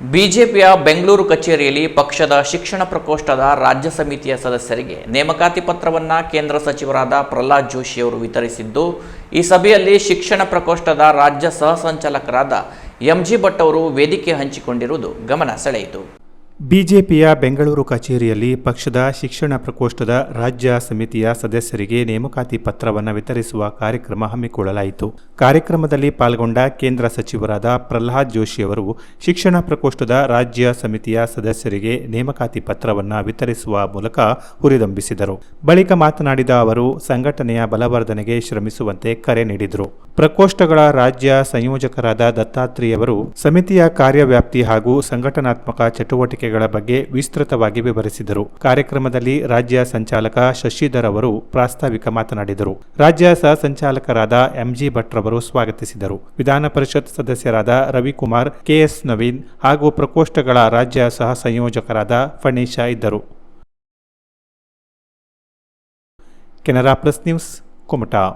ಬಿಜೆಪಿಯ ಬೆಂಗಳೂರು ಕಚೇರಿಯಲ್ಲಿ ಪಕ್ಷದ ಶಿಕ್ಷಣ ಪ್ರಕೋಷ್ಠದ ರಾಜ್ಯ ಸಮಿತಿಯ ಸದಸ್ಯರಿಗೆ ನೇಮಕಾತಿ ಪತ್ರವನ್ನು ಕೇಂದ್ರ ಸಚಿವರಾದ ಪ್ರಹ್ಲಾದ್ ಜೋಶಿಯವರು ವಿತರಿಸಿದ್ದು, ಈ ಸಭೆಯಲ್ಲಿ ಶಿಕ್ಷಣ ಪ್ರಕೋಷ್ಠದ ರಾಜ್ಯ ಸಹ ಸಂಚಾಲಕರಾದ ಎಂಜಿ ಭಟ್ ಅವರು ವೇದಿಕೆ ಹಂಚಿಕೊಂಡಿರುವುದು ಗಮನ ಸೆಳೆಯಿತು. ಬಿಜೆಪಿಯ ಬೆಂಗಳೂರು ಕಚೇರಿಯಲ್ಲಿ ಪಕ್ಷದ ಶಿಕ್ಷಣ ಪ್ರಕೋಷ್ಠದ ರಾಜ್ಯ ಸಮಿತಿಯ ಸದಸ್ಯರಿಗೆ ನೇಮಕಾತಿ ಪತ್ರವನ್ನು ವಿತರಿಸುವ ಕಾರ್ಯಕ್ರಮ ಹಮ್ಮಿಕೊಳ್ಳಲಾಯಿತು. ಕಾರ್ಯಕ್ರಮದಲ್ಲಿ ಪಾಲ್ಗೊಂಡ ಕೇಂದ್ರ ಸಚಿವರಾದ ಪ್ರಹ್ಲಾದ್ ಜೋಶಿ ಅವರು ಶಿಕ್ಷಣ ಪ್ರಕೋಷ್ಠದ ರಾಜ್ಯ ಸಮಿತಿಯ ಸದಸ್ಯರಿಗೆ ನೇಮಕಾತಿ ಪತ್ರವನ್ನು ವಿತರಿಸುವ ಮೂಲಕ ಹುರಿದಂಬಿಸಿದರು. ಬಳಿಕ ಮಾತನಾಡಿದ ಅವರು, ಸಂಘಟನೆಯ ಬಲವರ್ಧನೆಗೆ ಶ್ರಮಿಸುವಂತೆ ಕರೆ ನೀಡಿದರು. ಪ್ರಕೋಷ್ಠಗಳ ರಾಜ್ಯ ಸಂಯೋಜಕರಾದ ದತ್ತಾತ್ರೇಯವರು ಸಮಿತಿಯ ಕಾರ್ಯವ್ಯಾಪ್ತಿ ಹಾಗೂ ಸಂಘಟನಾತ್ಮಕ ಚಟುವಟಿಕೆಗಳ ಬಗ್ಗೆ ವಿಸ್ತೃತವಾಗಿ ವಿವರಿಸಿದರು. ಕಾರ್ಯಕ್ರಮದಲ್ಲಿ ರಾಜ್ಯ ಸಂಚಾಲಕ ಶಶಿಧರ್ ಅವರು ಪ್ರಾಸ್ತಾವಿಕ ಮಾತನಾಡಿದರು. ರಾಜ್ಯ ಸಹ ಸಂಚಾಲಕರಾದ ಎಂಜಿ ಭಟ್ ರವರು ಸ್ವಾಗತಿಸಿದರು. ವಿಧಾನ ಪರಿಷತ್ ಸದಸ್ಯರಾದ ರವಿಕುಮಾರ್, ಕೆಎಸ್ ನವೀನ್ ಹಾಗೂ ಪ್ರಕೋಷ್ಠಗಳ ರಾಜ್ಯ ಸಹ ಸಂಯೋಜಕರಾದ ಫಣೀಶಾ ಇದ್ದರು. Canara plus news, Kumta.